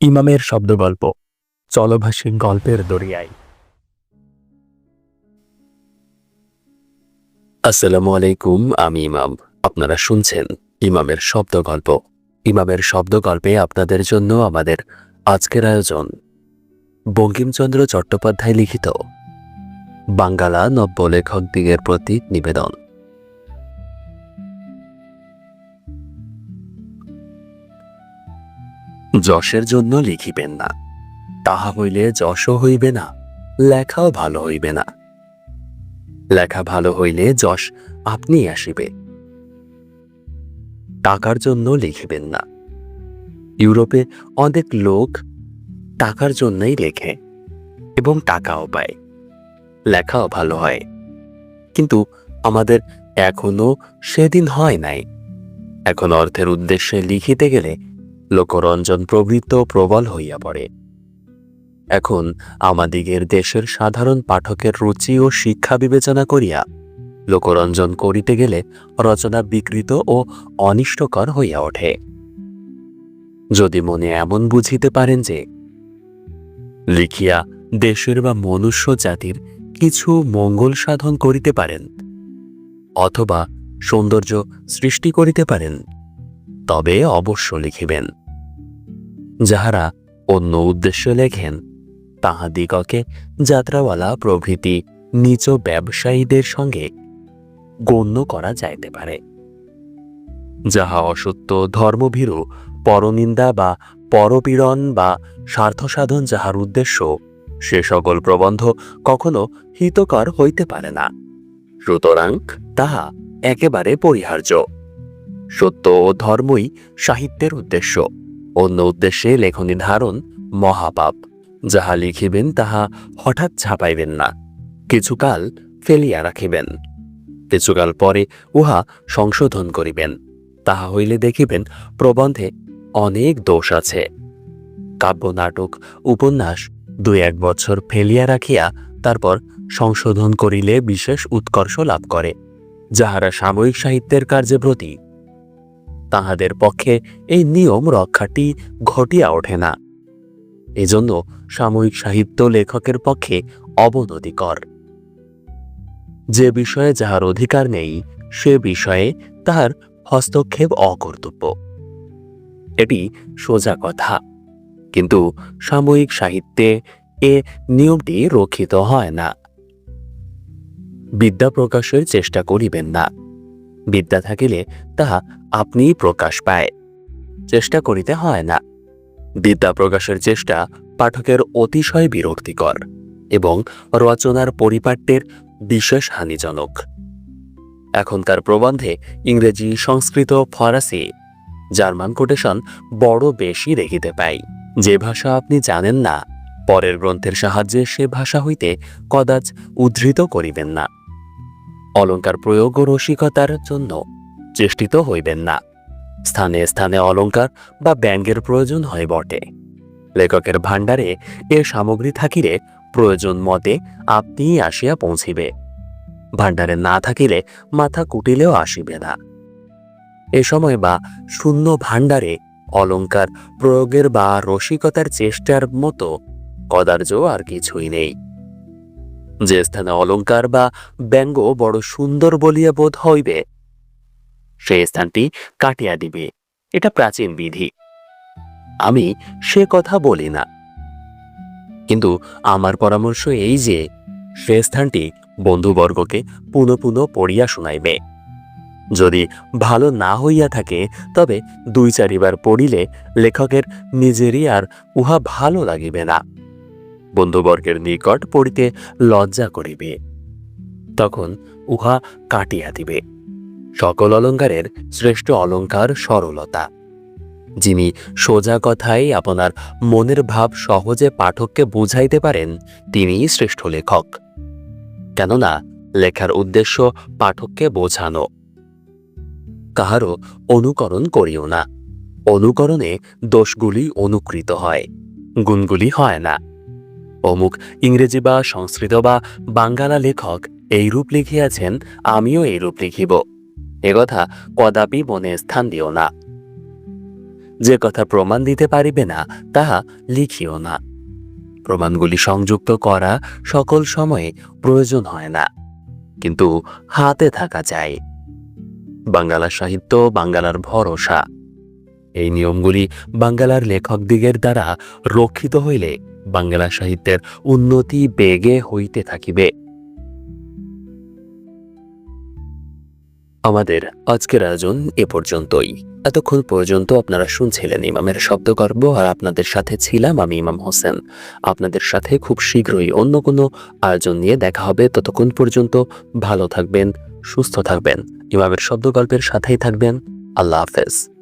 ইমামের শব্দগল্প চলভাসী গল্পের দরিয়ায়। আসসালামু আলাইকুম, আমি ইমাম। আপনারা শুনছেন ইমামের শব্দ গল্প ইমামের শব্দ গল্পে আপনাদের জন্য আমাদের আজকের আয়োজন। বঙ্কিমচন্দ্র চট্টোপাধ্যায় লিখিত বাঙ্গালা নব্য লেখক দিগের প্রতি নিবেদন। যশের জন্য লিখিবেন না। তাহা হইলে যশও হইবে না, লেখাও ভালো হইবে না। লেখা ভালো হইলে যশ আপনি আসিবে। টাকার জন্য লিখিবেন না। ইউরোপে অনেক লোক টাকার জন্যই লেখে এবং টাকাও পায়। লেখাও ভালো হয়। কিন্তু আমাদের এখনও সেদিন হয় নাই। এখন অর্থের উদ্দেশ্যে লিখিতে গেলে লোকরঞ্জন প্রবৃত্ত প্রবল হইয়া পড়ে। এখন আমাদিগের দেশের সাধারণ পাঠকের রুচি ও শিক্ষা বিবেচনা করিয়া লোকরঞ্জন করিতে গেলে রচনা বিকৃত ও অনিষ্টকর হইয়া ওঠে। যদি মনে এমন বুঝিতে পারেন যে, লিখিয়া দেশের বা মনুষ্য জাতির কিছু মঙ্গল সাধন করিতে পারেন, অথবা সৌন্দর্য সৃষ্টি করিতে পারেন, তবে অবশ্য লিখিবেন। যাহারা অন্য উদ্দেশ্যে লেখেন, তাহাদিগকে যাত্রাওয়ালা প্রভৃতি নিচ ব্যবসায়ীদের সঙ্গে গণ্য করা যাইতে পারে। যাহা অসত্য ধর্মভীরু, পরনিন্দা বা পরপীড়ন বা স্বার্থসাধন যাহার উদ্দেশ্য, সে সকল প্রবন্ধ কখনো হিতকর হইতে পারে না। সুতরাং তাহা একেবারে পরিহার্য। সত্য ও ধর্মই সাহিত্যের উদ্দেশ্য। অন্য উদ্দেশ্যে লেখনী ধারণ মহাপাপ। যাহা লিখিবেন, তাহা হঠাৎ ছাপাইবেন না। কিছুকাল ফেলিয়া রাখিবেন। কিছুকাল পরে উহা সংশোধন করিবেন। তাহা হইলে দেখিবেন, প্রবন্ধে অনেক দোষ আছে। কাব্য, নাটক, উপন্যাস দুই এক বছর ফেলিয়া রাখিয়া তারপর সংশোধন করিলে বিশেষ উৎকর্ষ লাভ করে, যাহারা সাময়িক সাহিত্যের কার্যে ব্রতী তাহাদের পক্ষে এই নিয়ম রক্ষাটি ঘটিয়া ওঠে না। এজন্য সাময়িক সাহিত্য লেখকের পক্ষে অবনতিকর। যে বিষয়ে যাহার অধিকার নেই, সে বিষয়ে তাহার হস্তক্ষেপ অকর্তব্য। এটি সোজা কথা। কিন্তু সাময়িক সাহিত্যে এ নিয়মটি রক্ষিত হয় না। বিদ্যা প্রকাশের চেষ্টা করিবেন না। বিদ্যা থাকিলে তাহা আপনিই প্রকাশ পায়। চেষ্টা করিতে হয় না। বিদ্যা প্রকাশের চেষ্টা পাঠকের অতিশয় বিরক্তিকর এবং রচনার পরিপাট্যের বিশেষ হানিজনক। এখনকার প্রবন্ধে ইংরেজি, সংস্কৃত, ফরাসি, জার্মান কোটেশন বড় বেশি দেখিতে পাই। যে ভাষা আপনি জানেন না, পরের গ্রন্থের সাহায্যে সে ভাষা হইতে কদাচ উদ্ধৃত করিবেন না। অলঙ্কার প্রয়োগ ও রসিকতার জন্য চেষ্টিত হইবেন না। স্থানে স্থানে অলঙ্কার বা ব্যঙ্গের প্রয়োজন হয় বটে। লেখকের ভাণ্ডারে এ সামগ্রী থাকিলে প্রয়োজন মতে আপনিই আসিয়া পৌঁছিবে। ভাণ্ডারে না থাকিলে মাথা কুটিলেও আসিবে না। এ সময় বা শূন্য ভাণ্ডারে অলঙ্কার প্রয়োগের বা রসিকতার চেষ্টার মতো কদার্য আর কিছুই নেই। যে স্থানে অলঙ্কার বা ব্যঙ্গ বড় সুন্দর বলিয়া বোধ হইবে সেই স্থানটি কাটিয়া দিবে। এটা প্রাচীন বিধি। আমি সে কথা বলি না। কিন্তু আমার পরামর্শ এই যে, সে স্থানটি বন্ধুবর্গকে পুনঃ পুনঃ পড়িয়া শোনাইবে। যদি ভালো না হইয়া থাকে, তবে দুই চারিবার পড়িলে লেখকের নিজেরই আর উহা ভালো লাগিবে না। বন্ধুবর্গের নিকট পড়িতে লজ্জা করিবে। তখন উহা কাটিয়া দিবে। সকল অলঙ্কারের শ্রেষ্ঠ অলঙ্কার সরলতা। যিনি সোজা কথায় আপনার মনের ভাব সহজে পাঠককে বুঝাইতে পারেন তিনিই শ্রেষ্ঠ লেখক। কেননা, লেখার উদ্দেশ্য পাঠককে বোঝানো। কাহারও অনুকরণ করিও না। অনুকরণে দোষগুলি অনুকৃত হয়, গুণগুলি হয় না। অমুক ইংরেজি বা সংস্কৃত বা বাঙ্গালা লেখক এইরূপ লিখিয়াছেন, আমিও এইরূপ লিখিব। একথা কদাপি মনে স্থান দিও না। যে কথা প্রমাণ দিতে পারিবে না, তাহা লিখিও না। প্রমাণগুলি সংযুক্ত করা সকল সময়ে প্রয়োজন হয় না, কিন্তু হাতে থাকা চাই। বাঙ্গালা সাহিত্য বাঙ্গালার ভরসা। এই নিয়মগুলি বাঙ্গালার লেখকদিগের দ্বারা রক্ষিত হইলে বাঙ্গালা সাহিত্যের উন্নতি বেগে হইতে থাকিবে। আমাদের আজকের আয়োজন এ পর্যন্তই। এতক্ষণ পর্যন্ত আপনারা শুনছিলেন ইমামের শব্দগর্ব আর আপনাদের সাথে ছিলাম আমি ইমাম হোসেন। আপনাদের সাথে খুব শীঘ্রই অন্য কোনো আয়োজন নিয়ে দেখা হবে। ততক্ষণ পর্যন্ত ভালো থাকবেন, সুস্থ থাকবেন। ইমামের শব্দগল্পের সাথেই থাকবেন। আল্লাহ হাফেজ।